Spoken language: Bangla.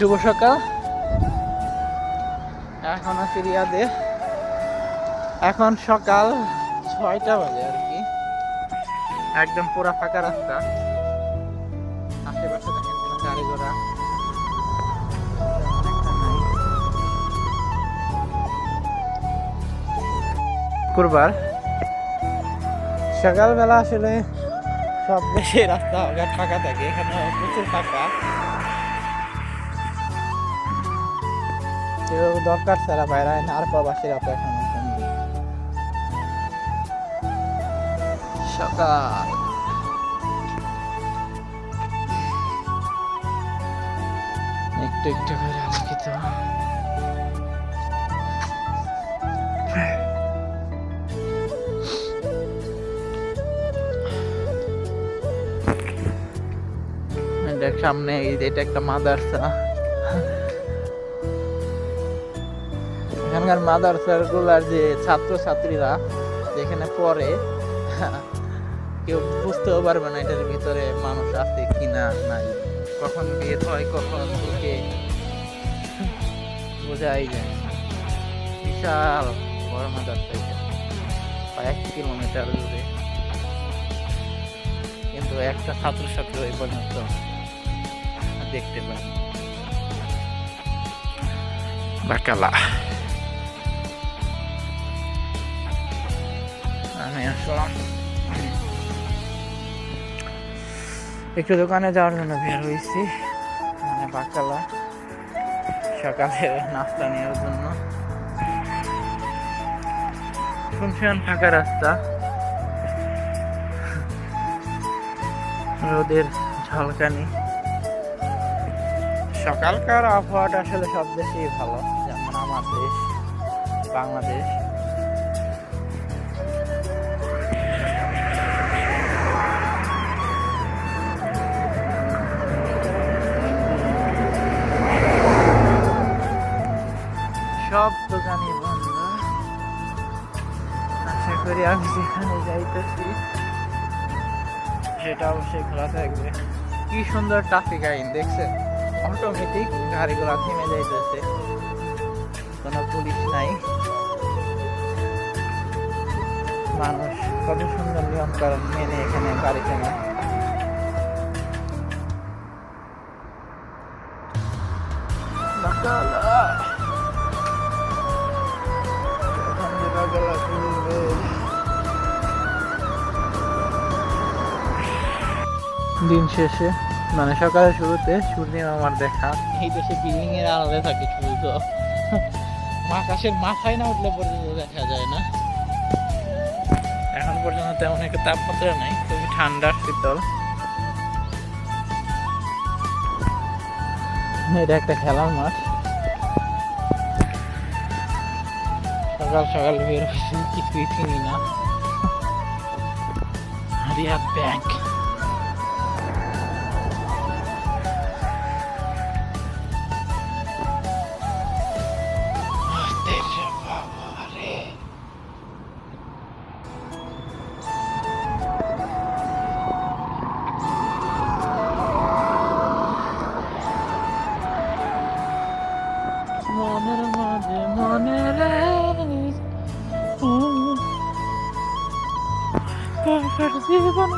শুভ সকাল। এখন আছি রিয়াদে। এখন সকাল ছয়টা বাজে আর কি। একদম পুরা ফাঁকা রাস্তা। আশেপাশে দেখেন গাড়ি ঘোড়া। শুক্রবার সকালবেলা আসলে সব দেশে রাস্তাঘাট ফাঁকা থাকে এখানে প্রচুর ফাঁকা। কেউ দরকার ছাড়া বাইরে না, আর প্রবাসীরা এখন সকাল। একটু একটু করে সামনে এটা একটা মাদারসা। এখানকার মাদারসারগুলার যে ছাত্র ছাত্রীরা যেখানে পড়ে, কেউ বুঝতেও পারবে না এটার ভিতরে মানুষ আছে কিনা, নাই। কখন বের হয়, কখন ঢুকে বোঝাই যায় বিশাল বড় মাদারসা এক কিলোমিটার দূরে। কিন্তু একটা ছাত্র ছাত্র এই পর্যন্ত দেখতে পাই বাকালা। আমি আসলাম একটু দোকানে যাওয়ার জন্য বের হয়েছি। মানে বাকালা সকালে নাস্তা নেওয়ার জন্য। শুনছিলাম ফাঁকা রাস্তা। রোদের ঝলকানি। সকালকার আবহাওয়াটা আসলে সব দেশেই ভালো। যেমন আমার দেশ, বাংলাদেশ। সব দোকানই বন্ধ। আশা করি আমি যেখানে যাইতেছি সেটা অবশ্যই খোলা থাকবে। কি সুন্দর ট্রাফিক আইন, দেখছেন? অটোমেটিক গাড়িগুলো থেমে যাইতেছে। কোনো পুলিশ নাই। মানুষ কত সুন্দর নিয়ম কারণ মেনে এখানে গাড়ি থেমে। বাকালা। দিন শেষে মানে সকালের শুরুতে সূর্য আমার দেখা। এই দেশে বিল্ডিং এর আড়ালে থাকে সূর্য আকাশের মাথায় না উঠলে পর্যন্ত দেখা যায় না। এখন পর্যন্ত তেমন একটা তাপমাত্রা নাই খুবই ঠান্ডা শীতল। এটা একটা খেলার মাঠ। সকাল সকাল বের হয়েছি কিছুই চিনি না। রিয়াদ ব্যাংক। জীবন জীবন